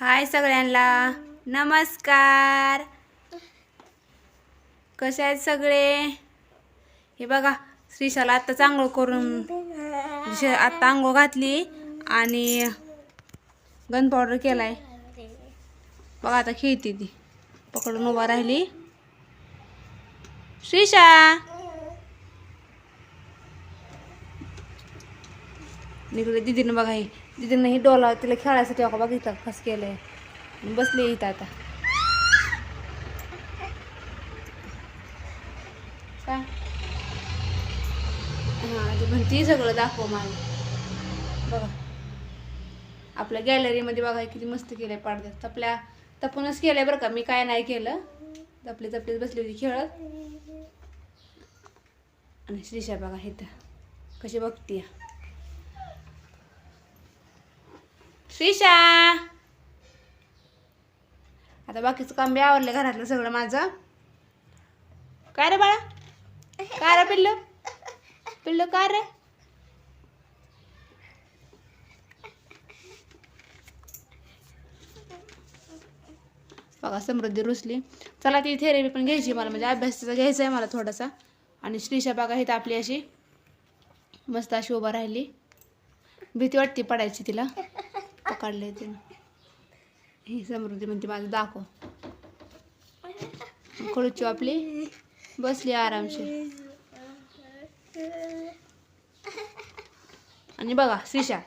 हाय सगळ्यांना. नमस्कार. कसे आहेत सगळे? हे बघा श्रीशाला आत्ता चांगलं करून श- आत्ता आंघोळ घातली आणि गन पावडर केलाय. बघा आता खेळते ती. पकडून उभा राहिली. श्रीशा! इकडे दिदीनं बघा हे. दिदीनं ही डोला तिला खेळायसाठी बघा बघितलं केलं केलंय बसली इथं आता. काय? हां म्हणती सगळं दाखव मला. बघा. आपल्या गॅलरीमध्ये बघा किती मस्त केलंय पाडद्यात. आपल्या तपूनच केलंय बरं का. मी काय नाही केलं. तपली तपलीच बसली होती खेळत. आणि श्रीषा बघा इथं. कशी बघतीय. श्रीशा! आता बाकीचं काम बी आवडलं घरातलं सगळं माझं. काय रे बाळा? काय रे पिल्लू? पिल्लू काय रे? बघा समृद्धी रुसली. चला ती थेरपी पण घ्यायची मला. म्हणजे अभ्यासाचा घ्यायचा आहे मला थोडासा. आणि श्रीशा बघा इथं आपली अशी मस्त अशी उभा राहिली. भीती वाटते पडायची तिला. काढले ते. ही समृद्धी म्हणते माझं दाखव. खडूची आपली. बसली आरामशी आणि बघा श्रीशा.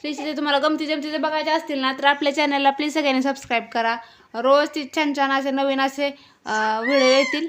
श्रीशा ते तुम्हाला गमती जमती बघायचे असतील ना तर आपल्या चॅनलला प्लीज सगळ्यांनी सबस्क्राईब करा. रोज ती छान छान असे नवीन असे व्हिडिओ येतील.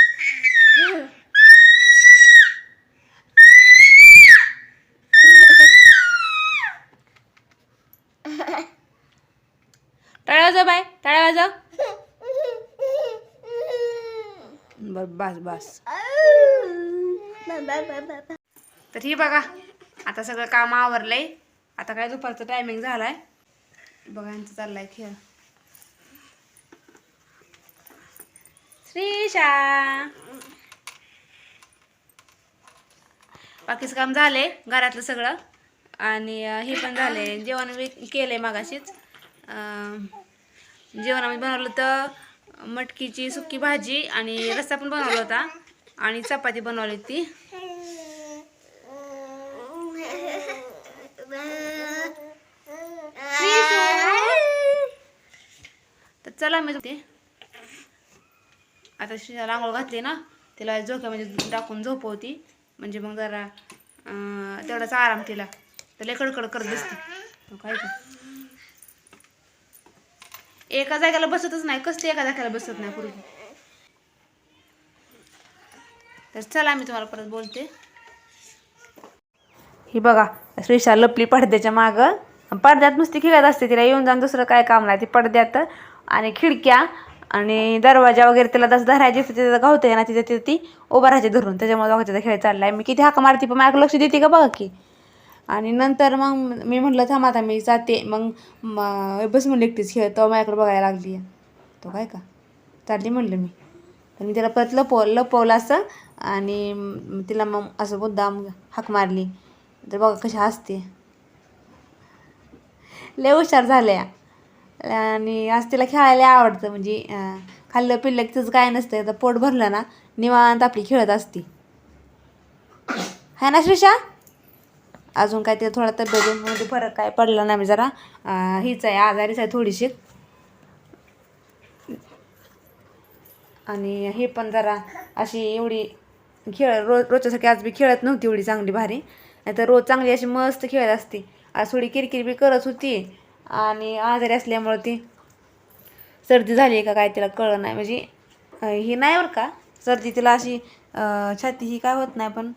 बर बस बस. तर ही बघा आता सगळं काम आवरलंय. आता काय दुपारचं टायमिंग झालाय? बघा यांचं चाललाय खेळ. श्रीशा! बाकीचं काम झालंय घरातलं सगळं. आणि हे पण झाले जेवण बी केलंय मागाशीच. अं, आम्ही बनवलं तर मटकीची सुकी भाजी आणि रस्सा पण बनवला होता. आणि चपाती बनवली होती. तर चला मी ते आता श्रीला आंघोळ घातली ना तिला झोक्यामध्ये टाकून झोपवती. म्हणजे मग जरा तेवढाच आराम तिला. तर लय कडकड करत दिसते काय एका जागेला बसतच नाही कसं एका जागेला बसत नाही पूर्वी तर चला मी तुम्हाला परत बोलते. ही बघा श्रीषा लपली पडद्याच्या मागं. पडद्यात नुसती खेळत असते तिला येऊन जाऊन दुसरं काय काम नाही ती पडद्यात आणि खिडक्या आणि दरवाजा वगैरे तिला तसं धरायचे तिथं गावते ना तिथे तिथे ती उभा राहायची धरून. त्याच्यामुळे बघा तिचा खेळ चाललाय. मी किती हाका मारते पण माझ्या लक्ष देते का बघा की? आणि नंतर मग मी म्हटलं थांब आता मी जाते. मग बस म्हणलं एकटीच खेळ तो माझ्याकडे बघायला लागली तो काय का? चालली म्हणलं मी. तर मी तिला परत लपव लपवलं असं आणि तिला मग असं मुद्दाम हाक मारली. तर बघा कशी हसते. लय हुशार झाल्या. आणि आज तिला खेळायला आवडतं म्हणजे खाल्लं पिल्लं की तिचं काय नसतं आता पोट भरलं ना निवांत आपली खेळत असते. है ना श्रीषा अजून काय तिला थोडा तब्येतीमध्ये फरक काय पडला नाही जरा. हीच आहे आजारीच आहे थोडीशी. आणि हे पण जरा अशी एवढी खेळ रोज रोजच्यासाठी आज बी खेळत नव्हती एवढी चांगली भारी. नाही तर रोज चांगली अशी मस्त खेळत असते. आज थोडी किरकिर बी करत होती आणि आजारी असल्यामुळं ती सर्दी झाली आहे का काय तिला कळलं नाही. म्हणजे ही नाही बरं का? सर्दी तिला अशी छाती ही काय होत नाही पण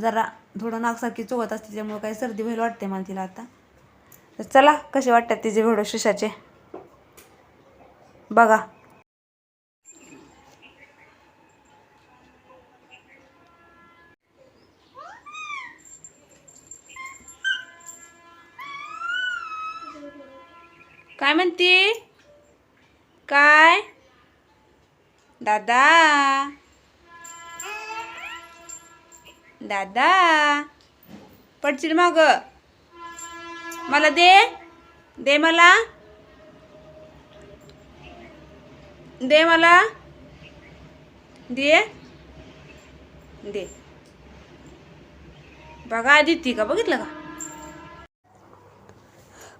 जरा थोडं नाकसारखी चोवत असते त्यामुळं काही सर्दी व्हायला वाटते मला तिला आता. तर चला कसे वाटतात तिचे व्हिडिओ शिशाचे बघा. काय म्हणते? काय? दादा? दादा पडशील मग. मला दे दे मला. दे मला. दे. दे. बघा आदिती का बघितलं का?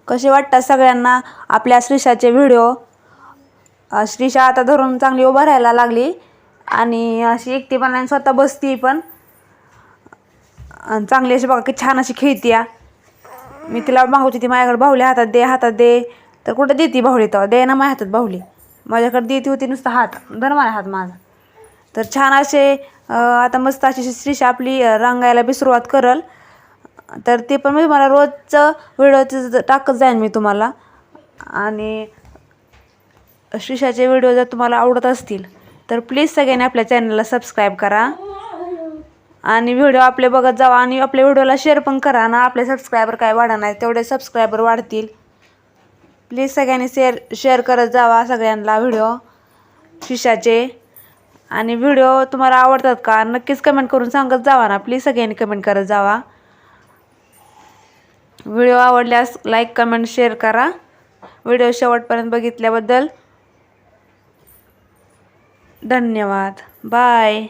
कसे वाटतात सगळ्यांना आपल्या श्रीषाचे व्हिडिओ? श्रीशा श्रीषा आता धरून चांगली उभं राहायला लागली आणि अशी एकटीपणाने स्वतः बसती पण. आणि चांगली अशी बघा की छान अशी खेळती मी तिला मागवते ती माझ्याकडे बाहुली हातात दे हातात दे. तर कुठं देते बाहुली तेव्हा? दे ना माझ्या हातात बाहुली. माझ्याकडे देती होती नुसता हात धर माझ्या हात माझा. तर छान असे आता मस्त अशी श्रीषा आपली रंगायला बी सुरुवात करल. तर ते पण मी तुम्हाला रोजचं व्हिडिओ टाकत जाईन मी तुम्हाला. आणि श्रीषाचे व्हिडिओ जर तुम्हाला आवडत असतील तर प्लीज सगळ्यांनी आपल्या चॅनलला सबस्क्राईब करा. आणि व्हिडिओ आपले बघत जावा आणि आपल्या व्हिडिओला शेअर पण करा ना. आपले सबस्क्रायबर काय वाढणार नाही तेवढे सबस्क्रायबर वाढतील. प्लीज सगळ्यांनी शेअर शेअर करत जावा सगळ्यांना व्हिडिओ शिशाचे आणि व्हिडिओ तुम्हाला आवडतात का नक्कीच कमेंट करून सांगत जावा ना. प्लीज सगळ्यांनी कमेंट करत जावा. व्हिडिओ आवडल्यास लाईक कमेंट शेअर करा. व्हिडिओ शेवटपर्यंत बघितल्याबद्दल धन्यवाद. बाय